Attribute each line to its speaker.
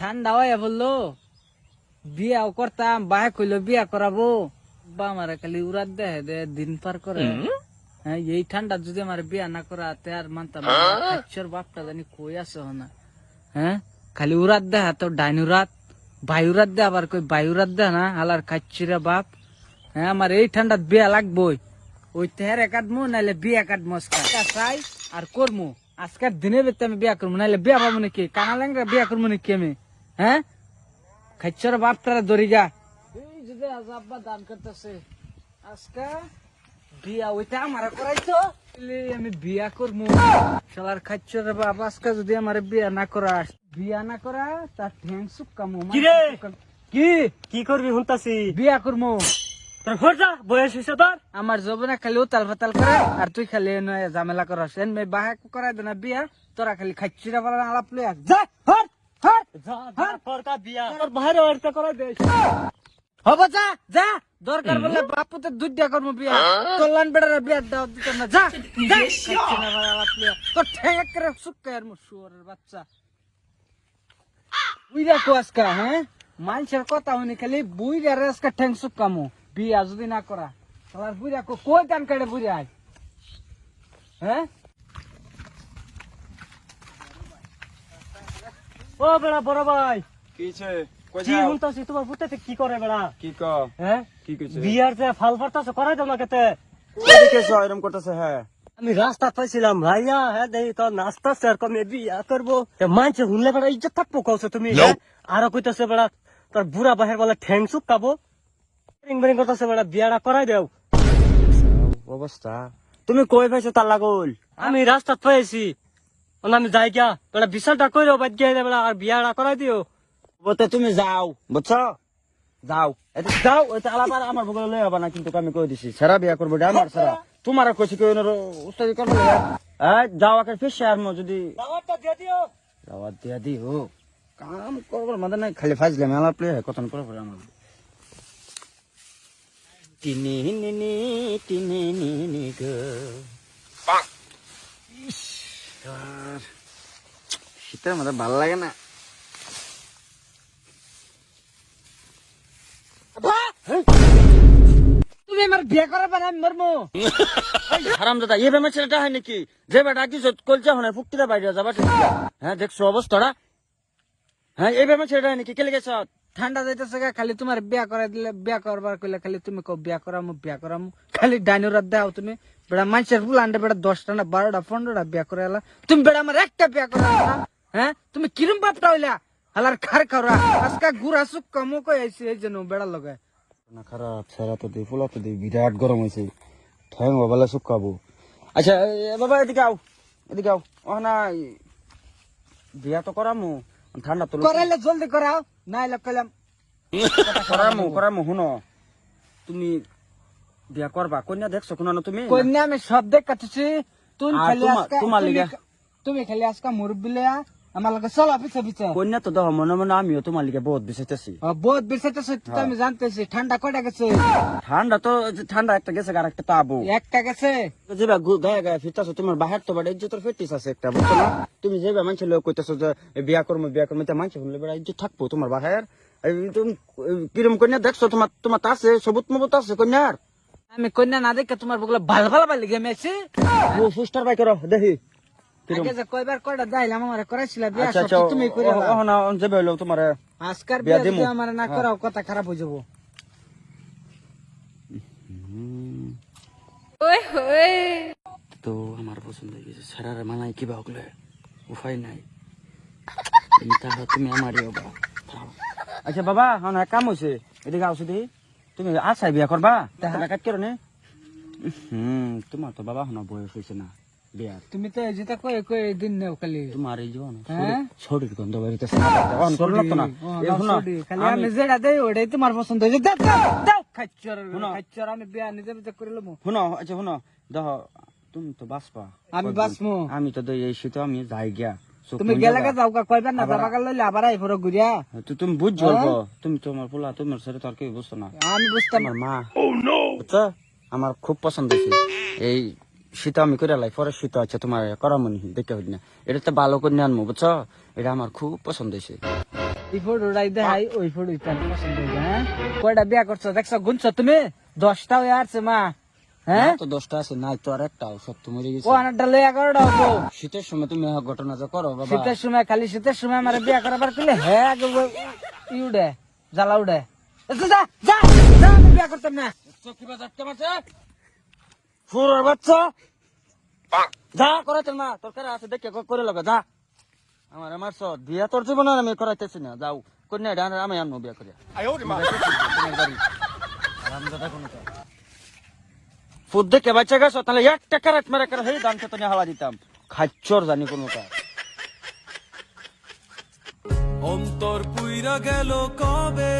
Speaker 1: ঠান্ডা হয়ে বলল বিয়াও করতাম বাহে কইলো বিয়া করাবো। বা আমার খালি উড়াত দেহে দে দিন পার করে। হ্যাঁ এই ঠান্ডা যদি আমার বিয়া না করা তে আর মানতাম না। কাচ্চর বাপটা জানি কই আছে না হ্যাঁ খালি উড়াত দেহা তো ডাইনুরাত বায়ুরাত দে আবার কই বায়ুরাত দে না হালার কাচ্চিরা বাপ। হ্যাঁ আমার এই ঠান্ডাত বিয়া লাগবই। ওই তেহারে কাটমু নাইলে বিয়া কাটমু চাই আর করমু। আজকের দিনের ভিতরে আমি বিয়া করব নাইলে বিয়া পাবো নাকি? কানা ল্যাংরা বিয়া করব নাকি আমি? হ্যাঁ? খাচ্ছর বাপ তারা দড়ি যা। এই যদি আব্বা দান করতেছে। আজকে বিয়া ওইটা আমার করাইছো? আমি বিয়া করব শালার খাচ্ছর বাপ আজকে যদি আমার বিয়া না করা বিয়া না করা তার ঠ্যাং সুক্কামু কি?
Speaker 2: কি করবি শুনতাছি?
Speaker 1: বিয়া করব
Speaker 2: তোর ঘর যা বয়স হয়েছে তোর।
Speaker 1: আমার জবনে খালি উতাল ফাতাল করে আর তুই খালি ঝামেলা করাস। এন মে বাহা করাই দে না বিয়া তোরা খালি খাচ্ছিরা বলা আলাপ লইয়া যা হব যা যা। দরকার বলে বাপুতে দুধ দিয়া বিয়া। তোলান বেড়ার বিয়া দাও দিতাম না। যা যা। খাচ্ছিরা বলা আলাপ লইয়া তোর ঠ্যাং করে সুক্কা আর শুয়ারের বাচ্চা। বুইরা কো হ্যাঁ? মানুষের কথা হইনি খালি বুইরা রে আজকা ঠ্যাং সুক্কামো বিয়া যদি না করা তোমার বুইরা কো কই টান কাটে বুইরা হ্যাঁ?
Speaker 2: ও বেড়া বড় ভাই।
Speaker 3: কিছে
Speaker 2: কি তোমার কি করে বেড়া?
Speaker 3: কি ক?
Speaker 2: হ্যাঁ?
Speaker 3: কি কইছে?
Speaker 2: বিয়ার যে ফাল ফারতাছে করাই দাও না কেতে
Speaker 3: এদিকে এরকম করতেছে হ্যাঁ।
Speaker 2: আমি রাস্তা পাইছিলাম ভাইয়া হ্যাঁ নাস্তা স্যার কমে বিয়া করব। মানছে শুনলে বেড়া ইজ্জত থাকব কৌছে তুমি হ্যাঁ? আরও কইতেছে বেড়া তোর বুড়া বাহের বলে ঠ্যাং চুপ কাবো রিং বিরিং করতেছে বেড়া বিয়াটা করাই দেও।
Speaker 3: অবস্থা। তুমি কই পাইছো তার লাগল
Speaker 2: আমি রাস্তা পাইছি। আমি যাই গিয়া বেড়া বিশালটা কইরো বাদ গিয়ে বেড়া আর বিয়াটা করাই দিও।
Speaker 3: বলতে তুমি যাও বুঝছ? যাও। যাও আলাদা আমার বগলে লই হবে না কিন্তু আমি কই দিছি। সারা বিয়া করব আমার সারা তোমার কইছি কই ওনার উস্তাদি করব হ্যাঁ যাও আকে ফিসে আর মো যদি
Speaker 2: দাওয়াতটা দিয়ে দিও।
Speaker 3: দাওয়াত দিয়া দি হো কাম করবার মাদে নাই খালি ফাজলে মেলা প্লে কতন করে পড়ে আমার টিনি নিনি টিনি নিনি গো। ইস, শীতের মধ্যে ভালো লাগে না।
Speaker 1: তুমি আমার বিয়া করাবে না আমি মরমু।
Speaker 3: হারাম দাদা এই বেমার ছেলেটা হয় নাকি? যে বেটা কি কলচা হনে ফুকটিটা বাইরে যাবা হ্যাঁ দেখছ অবস্থাটা? হ্যাঁ এই বেমার ছেলেটা হয় নাকি? কেলে গেছ
Speaker 1: ঠান্ডা যাইতেছে গা, খালি তোমার বিয়া করাই দিলে বিয়া করবার কইলে খালি তুমি কো বিয়া করামু বিয়া করামু। খালি ডাইনোরাত দাও তুমি। বেড়া মানুষের ফুল আন্ডে বেড়া দশটা না বারোটা পনেরোটা বিয়া করে তুমি বেড়া আমার একটা বিয়া করে হ্যাঁ? তুমি কিরম বাপটা হইলা? হালার খার খাওয়া আজকা গুড়া সুক কমো কই আইছি এই জন্য বেড়া লগায়
Speaker 3: না খারাপ সারা তো দিই ফুলা তো দিই বিরাট গরম হয়েছে ঠ্যাং বাবালা শুকাবো আচ্ছা এ বাবা এদিকে আও এদিকে আও। ও বিয়া তো করামু ঠান্ডা তো
Speaker 1: করাইলে জলদি করাও না এলে কইলাম।
Speaker 3: করামু করামু শুনো। তুমি বিয়া করবা কন্যা দেখছ কোনো না তুমি?
Speaker 1: কন্যা আমি সব দেখ কাটছি তুমি খালি আজকা তুমি-? খালি আজকা মুরব্বি লয়া আমার লগে চলো পিছে পিছে।
Speaker 3: কন্যা তো দেখো মনে মনে আমিও তোমার লিগে বহুত বিষয়তেছি
Speaker 1: বহুত বিষয়টা সত্যি আমি জানতেছি ঠান্ডা কটা গেছে?
Speaker 3: ঠান্ডা তো ঠান্ডা একটা গেছে আর একটা পাবো
Speaker 1: একটা গেছে?
Speaker 3: যেবা গায়ে গায়ে ফিরতাছো তোমার বাহির তো বাড়ি ইজ্জতের ফেটিস আছে একটা বুঝছ না? তুমি যেবা মানুষের লোক কইতেছো যে বিয়া করব বিয়া করব তা মানুষ শুনলে বেড়া ইজ্জত থাকব তোমার বাহির। তুমি কিরম কন্যা দেখছ তোমার তোমার তা আছে সবুত মবুত আছে কন্যার?
Speaker 1: আমি কন্যা না দেখে তোমার বগলে ভালো ভালো ভালো লিগে মেছি
Speaker 3: ও ফুস্টার বাই করো দেখি।
Speaker 1: আগে যে কয়বার কয়টা যাইলাম আমার করাইছিল বিয়া
Speaker 3: আচ্ছা
Speaker 1: সব
Speaker 3: আচ্ছা
Speaker 1: তো তুমি করে
Speaker 3: ও- ও না যাবে হলো তোমার
Speaker 1: আজকার
Speaker 3: বিয়া
Speaker 1: বিয়া
Speaker 3: দিমু।
Speaker 1: আমার না করাও কথা খারাপ হয়ে যাব।
Speaker 3: তো আমার পছন্দ হয়ে গেছে। সারারে মানাই কিবা হকলে উপায় নাই। তাহলে তুমি আমারই আচ্ছা বাবা হ্যাঁ এক কাম হয়েছে এদিকে আসো দেখি। তুমি আশায় বিয়া করবা? টাকা কাট করো নে। হুম তোমার তো বাবা হনা বয়স হয়েছে না। বিয়ার।
Speaker 1: তুমি তো যেটা কয়ে কয়ে দিন নেও খালি।
Speaker 3: তোমার এই জীবন
Speaker 1: হ্যাঁ?
Speaker 3: শরীর গন্ধ বাড়িতে অন করো না। তো না
Speaker 1: ও, না, sorry, খালি
Speaker 3: আমি-
Speaker 1: যেটা দেই ওটাই তোমার পছন্দ হয়েছে। দাও দাও খাচ্চর খাচ্চর আমি বিয়া নিজে নিজে করে লমু।
Speaker 3: শুনো আচ্ছা শুনো দেখো তুমি তো বাঁচবা।
Speaker 1: আমি বাঁচমু।
Speaker 3: আমি তো দই এই শীত আমি যাই গিয়া
Speaker 1: তুমি গেলে। যাও কা কয়বার না যাবা কাল লইলে আবার আই ফরো ঘুরিয়া।
Speaker 3: তো তুমি বুঝছ অল্প তুমি তোমার পোলা তোমার সাথে তো আর কেউ না।
Speaker 1: আমি বুঝতাম।
Speaker 3: আমার মা বুঝছ আমার খুব পছন্দ হয়েছে। এই শীত আমি করে লাই পরে শীত আছে তোমার করামনি দেখে হইনি এটা তো ভালো করে আনব বুঝছ? এটা আমার খুব পছন্দ হয়েছে।
Speaker 1: এই ফটোটাই দেখাই ওই ফটো তার পছন্দ হ্যাঁ? কয়টা বিয়া করছ দেখছ গুনছো তুমি? দশটা আসছে মা। হ্যাঁ?
Speaker 3: তো দশটা আছে নাই তো আর একটাও সত্য মরে গেছে।
Speaker 1: ও আনারটা লই এগারোটা হব
Speaker 3: শীতের সময় তুমি ঘটনা যা করো বাবা।
Speaker 1: শীতের সময় খালি শীতের সময় আমার বিয়া করাবার কইলে হ্যাঁ আগে জ্বালা উড়ে। যা যা যা যা, বিয়া করতাম না।
Speaker 3: ফুরর বাচ্চা। যা করাইতে না তোর কারা আছে দেখে করে লাগা যা। আমার আমার সব বিয়া তোর জীবন আর আমি করাইতেছি না যাও। কন্যা ডান আমি আনব বিয়া করিয়া। ফুট দেখে বাচ্চা গেছো তাহলে একটা ক্যারেট মেরে করে হেই দান খেতে হাওয়া দিতাম। খাচ্চর জানি কোনটা
Speaker 4: অন্তর পুইরা গেল কবে?